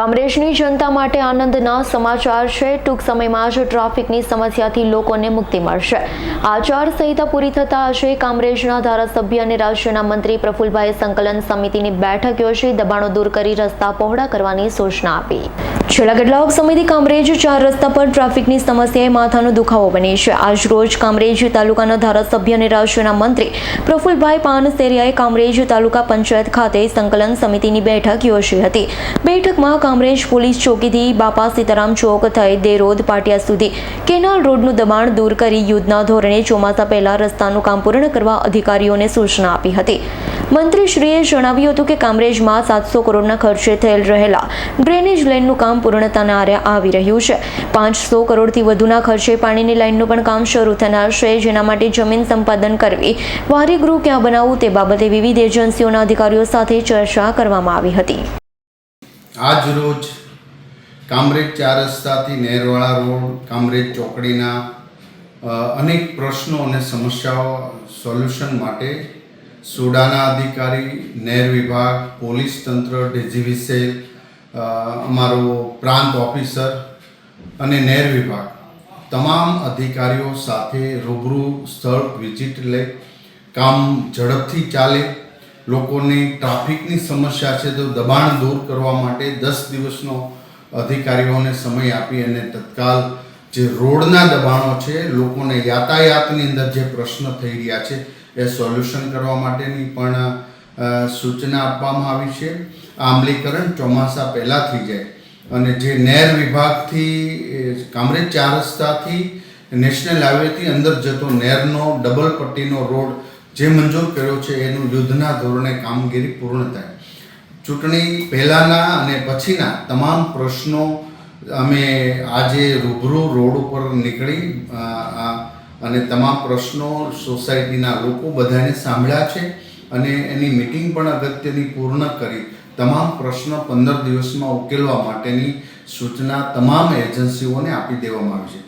કામરેજની જનતા માટે આનંદના સમાચાર છે. ટૂંક સમયમાં જ ટ્રાફિકની સમસ્યાથી લોકોને મુક્તિ મળશે. આચારસંહિતા પૂરી થતાં આજે કામરેજના ધારાસભ્ય અને રાજ્યના મંત્રી પ્રફુલભાઈ સંકલન સમિતિની બેઠક યોજી દબાણો દૂર કરી રસ્તા પહોળા કરવાની સૂચના આપી. છેલ્લા કેટલાક સમયથી કામરેજ ચાર રસ્તા પર ટ્રાફિકની સમસ્યાએ માથાનો દુખાવો બની છે. આજ રોજ કામરેજ તાલુકાના ધારાસભ્ય અને રાજ્યના મંત્રી પ્રફુલભાઈ પાનસેરિયાએ કામરેજ તાલુકા પંચાયત ખાતે સંકલન સમિતિની બેઠક યોજી હતી. બેઠકમાં કામરેજ પોલીસ ચોકીથી બાપા સીતારામ ચોક થઈ દેરોદ પાટિયા સુધી કેનાલ રોડનું દબાણ દૂર કરી યુદ્ધના ધોરણે ચોમાસા પહેલા રસ્તાનું કામ પૂર્ણ કરવા અધિકારીઓને સૂચના આપી હતી. મંત્રીશ્રીએ જણાવ્યું હતું કે કામરેજમાં સાતસો કરોડના ખર્ચે થયેલ રહેલા ડ્રેનેજ લાઇનનું કામ પૂર્ણતાના આરે આવી રહ્યું છે. પાંચસો કરોડથી વધુના ખર્ચે પાણીની લાઇનનું પણ કામ શરૂ થનાર છે, જેના માટે જમીન સંપાદન કરવી વારીગૃહ ક્યાં બનાવવું તે બાબતે વિવિધ એજન્સીઓના અધિકારીઓ સાથે ચર્ચા કરવામાં આવી હતી. આજ રોજ કામરેજ ચાર રસ્તાથી નહેરવાળા રોડ, કામરેજ ચોકડીના અનેક પ્રશ્નો અને સમસ્યાઓ સોલ્યુશન માટે સુડાના અધિકારી, નહેર વિભાગ, પોલીસ તંત્ર ડીજીવી સેલ અમારો પ્રાંત ઓફિસર અને નહેર વિભાગ તમામ અધિકારીઓ સાથે રૂબરૂ સ્થળ વિઝિટ લે, કામ ઝડપથી ચાલે લોકોની ટ્રાફિકની સમસ્યા છે તો દબાણ દૂર કરવા માટે દસ દિવસનો અધિકારીઓને સમય આપી અને તત્કાલ જે રોડના દબાણો છે, લોકોને યાતાયાતની અંદર જે પ્રશ્ન થઈ રહ્યા છે એ સોલ્યુશન કરવા માટેની પણ સૂચના આપવામાં આવી છે. આ અમલીકરણ ચોમાસા પહેલાં થઈ જાય અને જે નહેર વિભાગથી કામરેજ ચાર રસ્તાથી, નેશનલ હાઈવેથી અંદર જતો નહેરનો ડબલ પટ્ટીનો રોડ જે મંજૂર કર્યો છે એનું યુદ્ધના ધોરણે કામગીરી પૂર્ણ થાય. ચૂંટણી પહેલાંના અને પછીના તમામ પ્રશ્નો અમે આજે રૂબરૂ રોડ ઉપર નીકળી અને તમામ પ્રશ્નો સોસાયટીના લોકો બધાને સાંભળ્યા છે અને એની મિટિંગ પણ અગત્યની પૂર્ણ કરી. તમામ પ્રશ્નો પંદર દિવસમાં ઉકેલવા માટેની સૂચના તમામ એજન્સીઓને આપી દેવામાં આવી છે.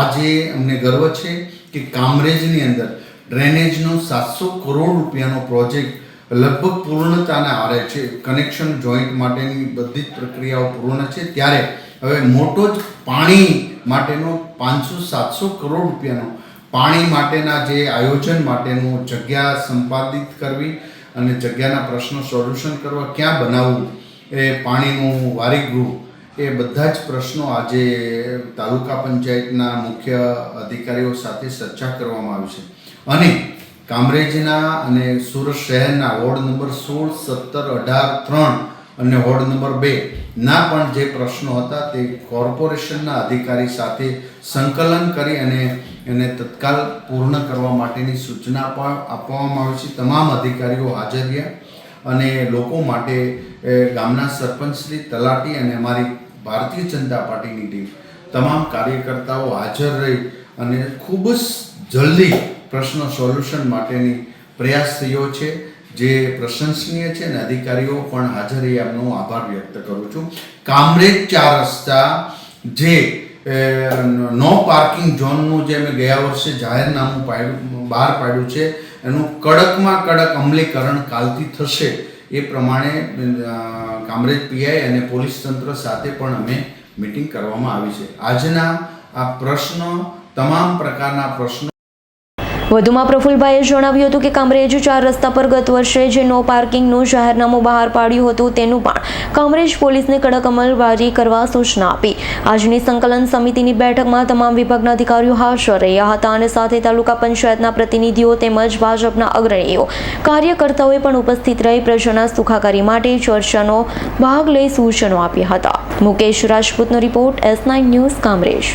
આજે અમને ગર્વ છે કે કામરેજની અંદર ડ્રેનેજનો સાતસો કરોડ રૂપિયાનો પ્રોજેક્ટ લગભગ પૂર્ણતાને આરે છે. કનેક્શન જોઈન્ટ માટેની બધી જ પ્રક્રિયાઓ પૂર્ણ છે. ત્યારે હવે મોટો જ પાણી માટેનો પાંચસો સાતસો કરોડ રૂપિયાનો પાણી માટેના જે આયોજન માટેનું જગ્યા સંપાદિત કરવી અને જગ્યાના પ્રશ્નો સોલ્યુશન કરવા, ક્યાં બનાવવું એ પાણીનું વારીગૃહ એ બધા જ પ્રશ્નો આજે તાલુકા પંચાયતના મુખ્ય અધિકારીઓ સાથે ચર્ચા કરવામાં આવી છે. અને કામરેજના અને સુરત શહેરના વોર્ડ નંબર સોળ, સત્તર, અઢાર, ત્રણ અને વોર્ડ નંબર બે ના પણ જે પ્રશ્નો હતા તે કોર્પોરેશનના અધિકારી સાથે સંકલન કરી અને એને તત્કાલ પૂર્ણ કરવા માટેની સૂચના પણ આપવામાં આવી છે. તમામ અધિકારીઓ હાજર રહ્યા અને લોકો માટે ગામના સરપંચશ્રી તલાટી અને અમારી ભારતીય જનતા પાર્ટીની ટીમ, તમામ કાર્યકર્તાઓ હાજર રહી અને ખૂબ જ જલ્દી પ્રશ્નો સોલ્યુશન માટેની પ્રયાસ થયો છે. જે પ્રશંસનીય છે અને અધિકારીઓ પણ હાજર રહી એમનો આભાર વ્યક્ત કરું છું. કામરેજ ચાર રસ્તા જે નો પાર્કિંગ ઝોનનું જે મેં ગયા વર્ષે જાહેરનામું પાડ્યું, બહાર પાડ્યું છે, એનું કડકમાં કડક અમલીકરણ કાલથી થશે એ પ્રમાણે કામરેજ પીઆઈ અને પોલીસ તંત્ર સાથે પણ અમે મિટિંગ કરવામાં આવી છે. આજના આ પ્રશ્ન તમામ પ્રકારના પ્રશ્નો વધુમાં પ્રફુલભાઈએ જણાવ્યું હતું કે કામરેજ ચાર રસ્તા પર ગત વર્ષે જે નો પાર્કિંગનું જાહેરનામું બહાર પાડ્યું હતું તેનું પણ કામરેજ પોલીસને કડક અમલવારી કરવા સૂચના આપી. આજની સંકલન સમિતિની બેઠકમાં તમામ વિભાગના અધિકારીઓ હાજર રહ્યા હતા અને સાથે તાલુકા પંચાયતના પ્રતિનિધિઓ તેમજ ભાજપના અગ્રણીઓ. કાર્યકર્તાઓએ પણ ઉપસ્થિત રહી પ્રજાના સુખાકારી માટે ચર્ચાનો ભાગ લઈ સૂચનો આપ્યા હતા. Mukesh રાજપૂતનો report S nine news Kamrej.